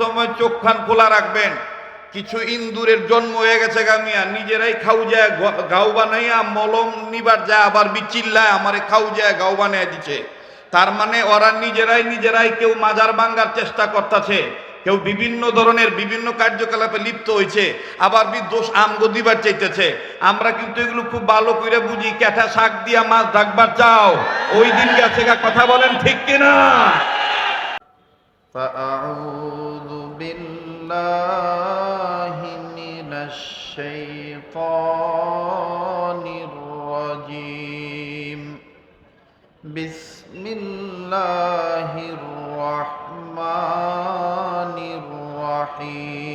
সময় চোখ খান খোলা রাখবেন। কিছু ইন্দুরের জন্ম হয়ে গেছে গামিয়া নিজেরাই খাও যায় গাও বানাইয়া মলম নিবার যায়, আবার বিচিল্লায় আমারে খাও যায় গাও বানাইয়া দিছে। তার মানে ওরা নিজেরাই নিজেরাই কেউ মাজার ভাঙ্গার চেষ্টা করতেছে। কেউ বিভিন্ন ধরনের বিভিন্ন কার্যকলাপে লিপ্ত হয়েছে আবার দোষ আমগো দিবার চাইতেছে। আমরা কিন্তু এগুলো খুব ভালো করে বুঝি ক্যাঠা শাক দিয়া মাছ ডাকবার চাও। ওই দিন গেছে কথা বলেন ঠিক কিনা? الله الرحمن الرحيم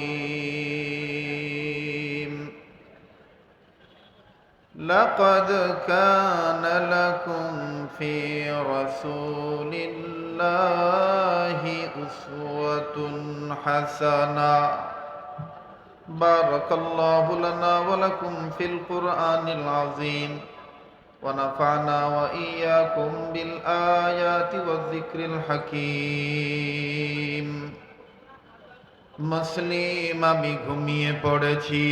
لقد كان لكم في رسول الله أسوة حسنة بارك الله لنا ولكم في القرآن العظيم ونفعنا وإياكم بالآيات والذكر الحكيم মুসলিম আমি ঘুমিয়ে পড়েছি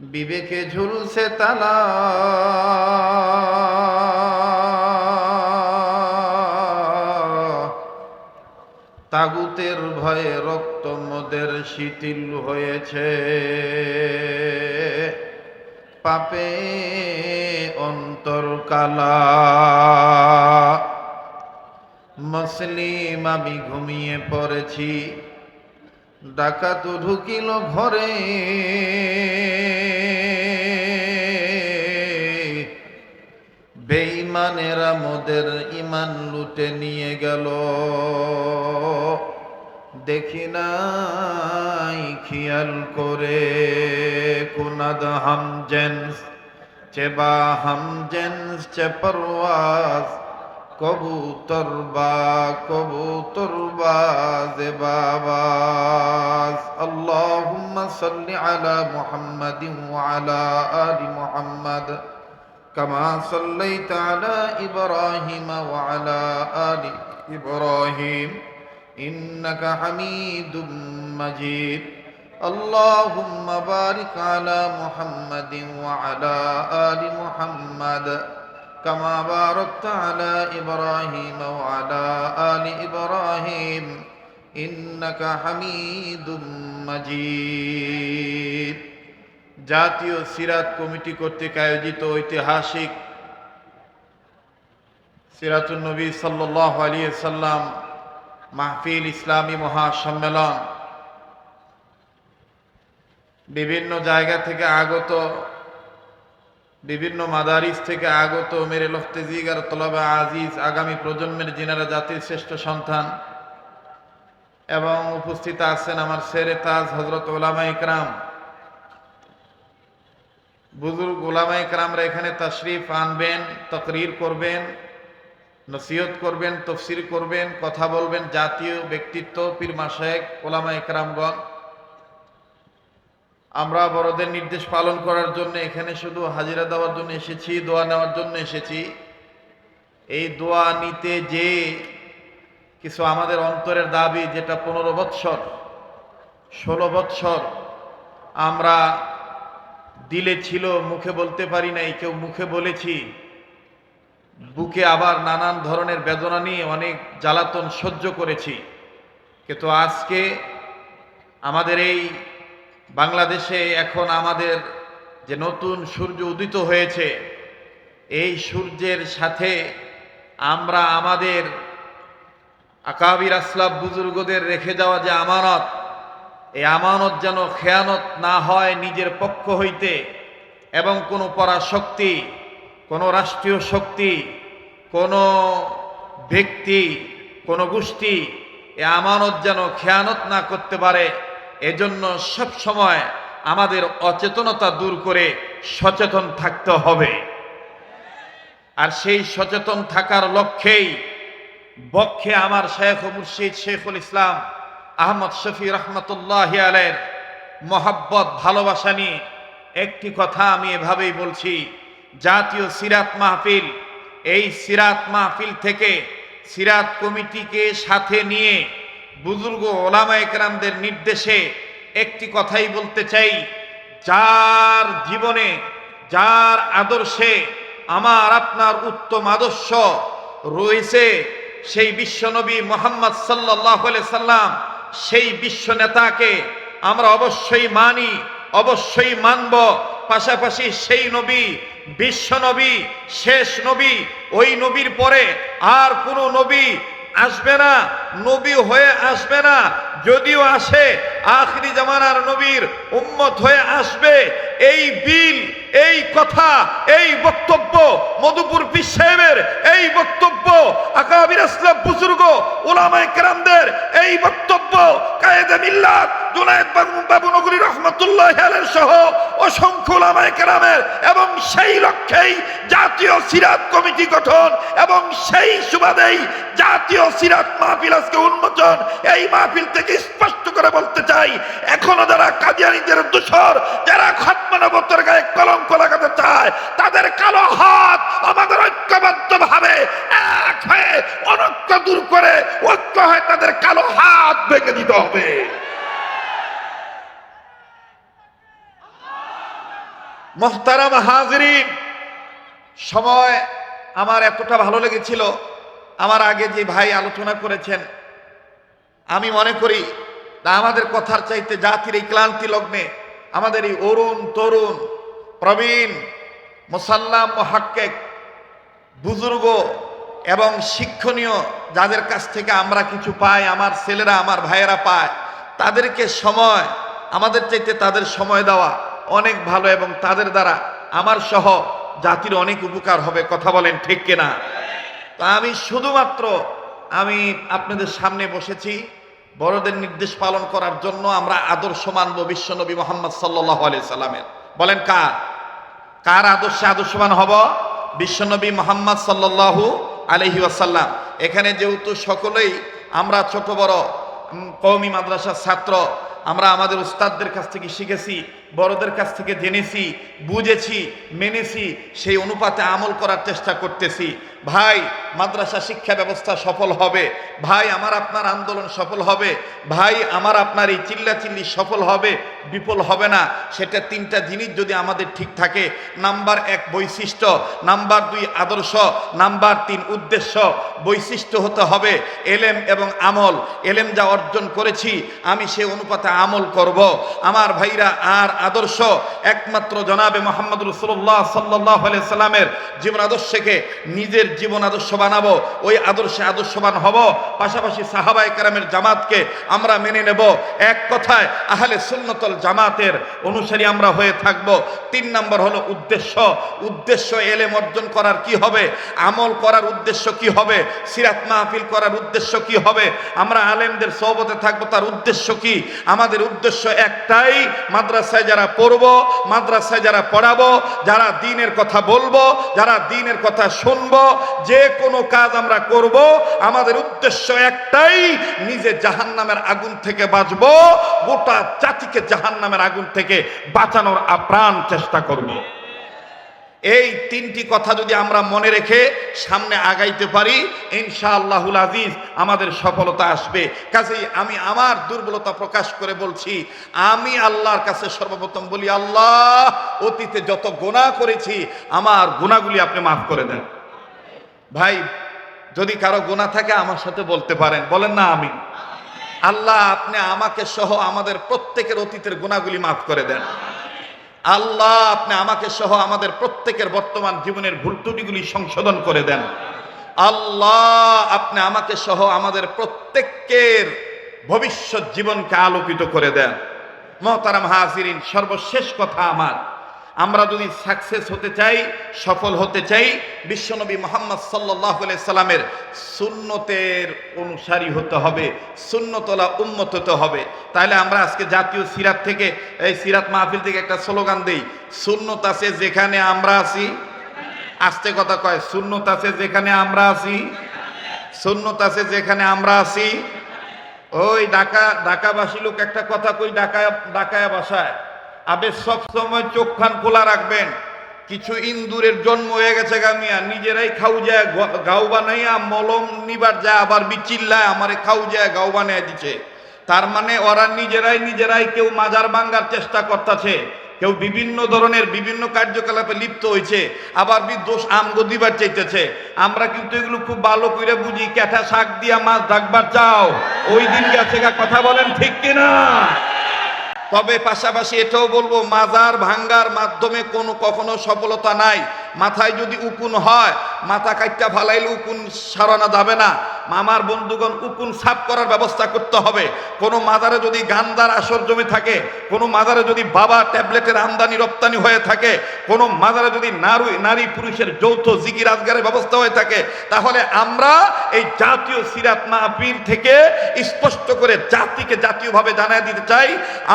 বিবেকে ঝুলছে তালা তাগুতের ভয়ে রক্ত মোদের শিথিল হয়েছে পাপে অন্তর কালা মুসলিম, আমি ঘুমিয়ে পড়েছি। ডাকাত ঢুকিল ঘরে। বেঈমানেরা মোদের ইমান লুটে নিয়ে গেল। দেখি নাই খেয়াল করে কুনাদ হাম چه با ہم جنس چه پرواز کبوتر با کبوتر باز باباز اللهم صل على محمد وعلى آل محمد كما صليت على إبراهيم وعلى آل إبراهيم إنك حميد مجيد اللهم بارك على محمد وعلى آل محمد كما باركت على إبراهيم وعلى آل إبراهيم إنك حميد مجيد জাতীয় সিরাত কমিটি কর্তৃক আয়োজিত ঐতিহাসিক সিরাতুল নবী সাল্লাহ আলী সাল্লাম মাহফিল ইসলামী মহাসম্মেলন বিভিন্ন জায়গা থেকে আগত, বিভিন্ন মাদারিস থেকে আগত মেরে লফতেজিগার তলবা আজিজ আগামী প্রজন্মের যিনারা জাতির শ্রেষ্ঠ সন্তান। এবং উপস্থিত আছেন আমার সেরে তাজ হজরত ওলামা ইকরাম। বুজুর্গ ওলামাই কালামরা এখানে তশরিফ আনবেন, তকরির করবেন, নসিহত করবেন, তফসির করবেন, কথা বলবেন জাতীয় ব্যক্তিত্ব, পীর মাসায়েক ওলামা একরামগণ আমরা বড়দের নির্দেশ পালন করার জন্য এখানে শুধু হাজিরা দেওয়ার জন্য এসেছি, দোয়া নেওয়ার জন্য এসেছি। এই দোয়া নিতে যে কিছু আমাদের অন্তরের দাবি, যেটা পনেরো বৎসর, ষোলো বৎসর আমরা দিলে ছিল, মুখে বলতে পারি নাই, কেউ মুখে বলেছি। বুকে আবার নানান ধরনের বেদনা নিয়ে অনেক জ্বালাতন সহ্য করেছি। কিন্তু আজকে আমাদের এই বাংলাদেশে এখন আমাদের যে নতুন সূর্য উদিত হয়েছে, এই সূর্যের সাথে আমরা আমাদের আকাবির আসলাব বুজুর্গদের রেখে যাওয়া যে আমানত, এই আমানত যেন খেয়ানত না হয় নিজের পক্ষ হইতে এবং কোনো পরাশক্তি, কোনো রাষ্ট্রীয় শক্তি, কোনো ব্যক্তি, কোনো গোষ্ঠী এ আমানত যেন খেয়ানত না করতে পারে। এজন্য সব সময় আমাদের অচেতনতা দূর করে সচেতন থাকতে হবে। আর সেই সচেতন থাকার লক্ষ্যেই বক্ষে আমার শেখ মুর্শিদ শেখুল ইসলাম আহমদ শফি রহমতুল্লাহ আলের মহাব্বত, ভালোবাসা নিয়ে একটি কথা আমি এভাবেই বলছি, জাতীয় সিরাত মাহফিল, এই সিরাত মাহফিল থেকে সিরাত কমিটিকে সাথে নিয়ে বুজুর্গ ওলামা একরামদের নির্দেশে একটি কথাই বলতে চাই। যার জীবনে, যার আদর্শে আমার, আপনার উত্তম আদর্শ রয়েছে, সেই বিশ্বনবী মোহাম্মদ সাল্লাহ সাল্লাম, সেই বিশ্ব নেতাকে আমরা অবশ্যই মানি, অবশ্যই মানব। পাশাপাশি সেই নবী, বিশ্ব নবী, শেষ নবী, ওই নবীর পরে আর কোনো নবী আসবে না নবী হয়ে আসবে না যদিও আসে আখরি জামানার নবীর উম্মত হয়ে আসবে এই বিল, এই কথা, এই বক্তব্য মধুপুর বিশ্বের এই বক্তব্য আকাবির আসলাম বুজুর্গ ওলামায়ে কেরামদের, এই বক্তব্য কায়েদে মিল্লাত, জুনায়েদ বাবু নগরী রহমতুল্লাহ আলের সহ অসংখ্য ওলামায়ে কেরামের এবং সেই লক্ষ্যেই জাতীয় সিরাত কমিটি গঠন এবং সেই সুবাদেই জাতীয় সিরাত মাহফিল আজকে উন্মোচন। এই মাহফিল থেকে স্পষ্ট করে বলতে চাই, এখনও যারা কাদিয়ানিদের দোষর, যারা খতমানবতের গায়ে কলঙ্ক লাগাতে চায়, তাদের কালো হাত আমাদের ঐক্যবদ্ধ ভাবে এক হয়ে অনৈক্য দূর করে ঐক্য হয়ে তাদের কালো হাত ভেঙে দিতে হবে। মোহতারাম হাজরিন, সময় আমার এতটা ভালো লেগেছিল, আমার আগে যে ভাই আলোচনা করেছেন, আমি মনে করি আমাদের কথার চাইতে জাতির এই ক্লান্তি লগ্নে আমাদের এই অরুণ তরুণ, প্রবীণ, মুসাল্লাম মহাক্কেক বুজুর্গ এবং শিক্ষণীয় যাদের কাছ থেকে আমরা কিছু পাই, আমার ছেলেরা, আমার ভাইয়েরা পায়, তাদেরকে সময়, আমাদের চাইতে তাদের সময় দেওয়া অনেক ভালো এবং তাদের দ্বারা আমার সহ জাতির অনেক উপকার হবে, কথা বলেন ঠিক কিনা? তা আমি শুধুমাত্র, আমি আপনাদের সামনে বসেছি বড়দের নির্দেশ পালন করার জন্য আমরা আদর্শ মানব বিশ্বনবী মোহাম্মদ সাল্লাহ আলি সাল্লামের। বলেন কার? কার আদর্শে আদর্শবান হব? বিশ্বনবী মোহাম্মদ সাল্লাল্লাহু আলহি আসাল্লাম এখানে যেহেতু সকলেই আমরা ছোট বড় কৌমি মাদ্রাসার ছাত্র, আমরা আমাদের উস্তাদদের কাছ থেকে শিখেছি বড়দের কাছ থেকে জেনেছি, বুঝেছি, মেনেছি, সেই অনুপাতে আমল করার চেষ্টা করতেছি। ভাই, মাদ্রাসা শিক্ষা ব্যবস্থা সফল হবে। ভাই, আমার আপনার আন্দোলন সফল হবে। ভাই, আমার আপনার এই চিল্লাচিল্লি সফল হবে। বিফল হবে না। সেটা তিনটা জিনিস যদি আমাদের ঠিক থাকে। নাম্বার এক, বৈশিষ্ট্য। নাম্বার দুই, আদর্শ। নাম্বার তিন, উদ্দেশ্য। বৈশিষ্ট্য হতে হবে এলেম এবং আমল। এলেম যা অর্জন করেছি, আমি সে অনুপাতে আমল করব। আমার ভাইরা আর আদর্শ একমাত্র জনাবে মোহাম্মদ রসুল্লাহ সাল্লাহ সাল্লামের জীবন আদর্শকে নিজের জীবন আদর্শ বানাবো, ওই আদর্শে আদর্শবান হব। পাশাপাশি সাহাবাই কারামের জামাতকে আমরা মেনে নেব। এক কথায়, আহলে সুন্নতল জামাতের অনুসারী আমরা হয়ে থাকব। তিন নম্বর হলো উদ্দেশ্য। উদ্দেশ্য এলেম অর্জন করার কি হবে? আমল করার উদ্দেশ্য কি হবে? সিরাত মাহফিল করার উদ্দেশ্য কি হবে? আমরা আলেমদের সহবতে থাকব, তার উদ্দেশ্য কি? আমাদের উদ্দেশ্য একটাই, মাদ্রাসায় যারা পড়ব, মাদ্রাসায় যারা পড়াবো, যারা দিনের কথা বলব, যারা দিনের কথা শুনব, যে কোনো কাজ আমরা করব, আমাদের উদ্দেশ্য একটাই, নিজে জাহান নামের আগুন থেকে বাঁচবো, গোটা জাতিকে জাহান নামের আগুন থেকে বাঁচানোর আপ্রাণ চেষ্টা করব। এই তিনটি কথা যদি আমরা মনে রেখে সামনে আগাইতে পারি, ইনশাআল্লাহুল আজিজ আমাদের সফলতা আসবে। কাজেই আমি আমার দুর্বলতা প্রকাশ করে বলছি, আমি আল্লাহর কাছে সর্বপ্রথম বলি, আল্লাহ, অতীতে যত গোনা করেছি, আমার গুণাগুলি আপনি মাফ করে দেন। ভাই, যদি কারও গোনা থাকে, আমার সাথে বলতে পারেন। বলেন না আমি আল্লাহ, আপনি আমাকে সহ আমাদের প্রত্যেকের অতীতের গুণাগুলি মাফ করে দেন। আল্লাহ, আপনি আমাকে সহ আমাদের প্রত্যেকের বর্তমান জীবনের ভুল ত্রুটিগুলি সংশোধন করে দেন। আল্লাহ, আপনি আমাকে সহ আমাদের প্রত্যেকের ভবিষ্যৎ জীবনকে আলোকিত করে দেন। মহতারাম হাজিরিন, সর্বশেষ কথা আমার। আমরা যদি সাকসেস হতে চাই, সফল হতে চাই, বিশ্বনবী মোহাম্মদ সাল্লাহ সাল্লামের সুন্নতের অনুসারী হতে হবে, সুন্নতলা উন্মত হতে হবে। তাহলে আমরা আজকে জাতীয় সিরাত থেকে, এই সিরাত মাহফিল থেকে একটা স্লোগান দিই, সুন্নত আছে যেখানে আমরা আছি। আসতে কথা কয়, সুন্নত আছে যেখানে আমরা আছি। সুন্নত আছে যেখানে আমরা আছি। ওই ঢাকা, ঢাকাবাসী লোক একটা কথা কই, ঢাকায় ঢাকায় বাসায়। আবে সব সময় চোখ খান খোলা রাখবেন। কিছু ইন্দুরের জন্ম হয়ে গেছে গামিয়া নিজেরাই খাউ যায় গাও বানাইয়া মলম নিবার যায়, আবার বিচিল্লায় আমারে খাউ যায় গাও বানাইয়া দিছে। তার মানে ওরা নিজেরাই নিজেরাই কেউ মাজার ভাঙ্গার চেষ্টা করতেছে, কেউ বিভিন্ন ধরনের বিভিন্ন কার্যকলাপে লিপ্ত হয়েছে আবার দোষ আমগো দিবার চাইতেছে। আমরা কিন্তু এগুলো খুব ভালো করে বুঝি ক্যাঠা শাক দিয়া মাছ ডাকবার চাও। ওই দিন গেছে কথা বলেন ঠিক কিনা? তবে পাশাপাশি এটাও বলব মাজার ভাঙ্গার মাধ্যমে কোনো কখনো সফলতা নাই। মাথায় যদি উকুন হয়, মাথা কাটটা ফালাইলে উকুন সারানো যাবে না। মামার বন্ধুগণ, উকুন সাফ করার ব্যবস্থা করতে হবে। কোনো মাজারে যদি গান্দার আসর জমে থাকে, কোনো মাজারে যদি বাবা ট্যাবলেটের আমদানি রপ্তানি হয়ে থাকে, কোনো মাজারে যদি নারী নারী পুরুষের যৌথ জিকির রাজগারের ব্যবস্থা হয়ে থাকে, তাহলে আমরা এই জাতীয় সিরাত মাহফিল থেকে স্পষ্ট করে জাতিকে জাতীয়ভাবে জানায় দিতে চাই।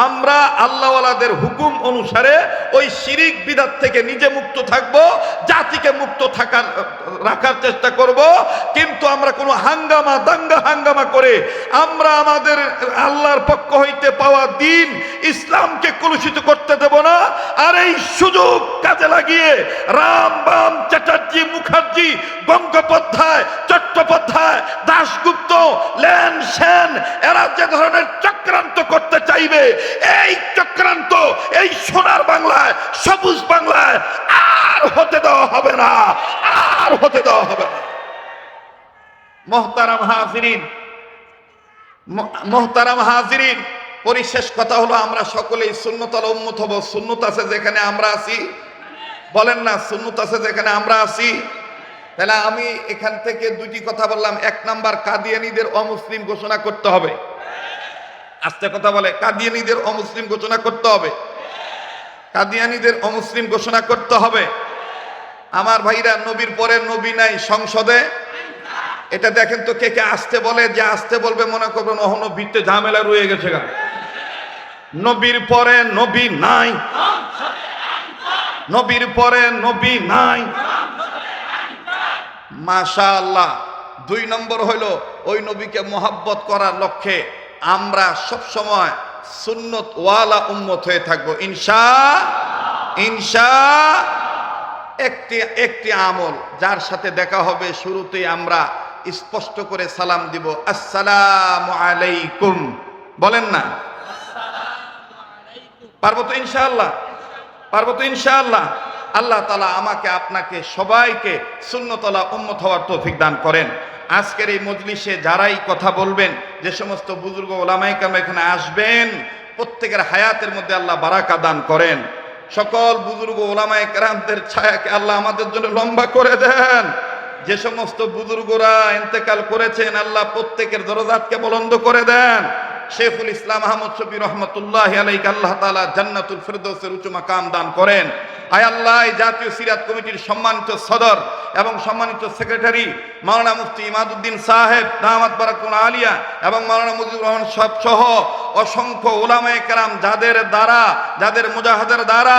আমরা আল্লাহওয়ালাদের হুকুম অনুসারে ওই শিরিক বিদাত থেকে নিজে মুক্ত থাকব। জাতিকে মুক্ত থাকার, রাখার চেষ্টা করব, কিন্তু আমরা কোনো হাঙ্গামা, দাঙ্গা হাঙ্গামা করে আমরা আমাদের আল্লাহর পক্ষ হইতে পাওয়া দিন ইসলামকে কলুষিত করতে দেব না। আর এই সুযোগ কাজে লাগিয়ে রাম, বাম, চ্যাটার্জি, মুখার্জি, গঙ্গোপাধ্যায়, চট্টোপাধ্যায়, দাশগুপ্ত, লেন সেন, এরা যে ধরনের চক্রান্ত করতে চাইবে, এই চক্রান্ত এই সোনার বাংলায়, সবুজ বাংলায় আর হতে দেওয়া হবে না, আর হতে দেওয়া হবে না। মোহতারাম হাজিরিন মোহতারাম হাজিরিন, পরিশেষ কথা হলো আমরা সকলেই শূন্যতল উন্মত হব। শূন্যত আছে যেখানে আমরা আছি। বলেন না শূন্যত আছে যেখানে আমরা আছি। তাহলে আমি এখান থেকে দুটি কথা বললাম। এক নাম্বার, কাদিয়ানিদের অমুসলিম ঘোষণা করতে হবে। আস্তে কথা বলে, কাদিয়ানিদের অমুসলিম ঘোষণা করতে হবে। কাদিয়ানিদের অমুসলিম ঘোষণা করতে হবে। আমার ভাইরা, নবীর পরে নবী নাই সংসদে। এটা দেখেন তো কে কে আসতে বলে, যে আসতে বলবে মনে করবেন, অহনো ভিত্তে ঝামেলা রয়ে গেছে গা। নবীর পরে নবী নাই। নবীর পরে নবী নাই। মাশা আল্লাহ দুই নম্বর হইল, ওই নবীকে মোহাব্বত করার লক্ষ্যে আমরা সব সময় সুন্নত ওয়ালা উম্মত হয়ে থাকব। ইনশা ইনশা, একটি একটি আমল যার সাথে দেখা হবে, শুরুতেই আমরা স্পষ্ট করে সালাম দিব। আসসালামু আলাইকুম। বলেন না? পারব তো ইনশাআল্লাহ? পারব তো ইনশাআল্লাহ? আল্লাহ তালা আমাকে, আপনাকে সবাইকে শূন্যতলা উন্মত হওয়ার তৌফিক দান করেন। আজকের এই মজলিসে যারাই কথা বলবেন, যে সমস্ত বুজুর্গ ওলামাইকাম এখানে আসবেন, প্রত্যেকের হায়াতের মধ্যে আল্লাহ বারাকা দান করেন। সকল বুজুর্গ ওলামাই কেরামদের ছায়াকে আল্লাহ আমাদের জন্য লম্বা করে দেন। যে সমস্ত বুজুর্গরা ইন্তেকাল করেছেন, আল্লাহ প্রত্যেকের দরজাতকে বলন্দ করে দেন। শেখুল ইসলাম আহমদ শফি রহমতুল্লাহ আলাইক আল্লাহ তালা জান্নাতুল ফেরদৌসের উঁচু মাকাম দান করেন। আয় আল্লাহ জাতীয় সিরাত কমিটির সম্মানিত সদর এবং সম্মানিত সেক্রেটারি মাওলানা মুফতি ইমাদুদ্দিন সাহেব, দামাত বারাকুল আলিয়া এবং মাওলানা মুজিবুর রহমান সব সহ অসংখ্য ওলামায় কেরাম, যাদের দ্বারা, যাদের মুজাহাদের দ্বারা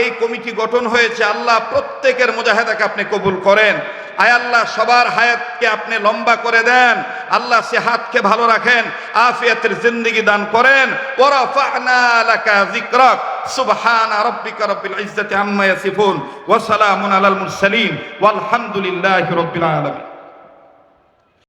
এই কমিটি গঠন হয়েছে, আল্লাহ প্রত্যেকের মুজাহেদাকে আপনি কবুল করেন। আয় আল্লাহ, সবার হায়াতকে আপনি লম্বা করে দেন। আল্লাহ সে হাতকে ভালো রাখেন, আফিয়াতের জিন্দিগি দান করেন। ওরা ফাহনা লাকা যিকরাক, সুবহান রাব্বিকা রব্বিল ইজ্জাতি আম্মা ইয়াসিফুন, ওয়া সালামুন আলাল মুরসালিন, ওয়ালহামদুলিল্লাহি রাব্বিল আলামিন।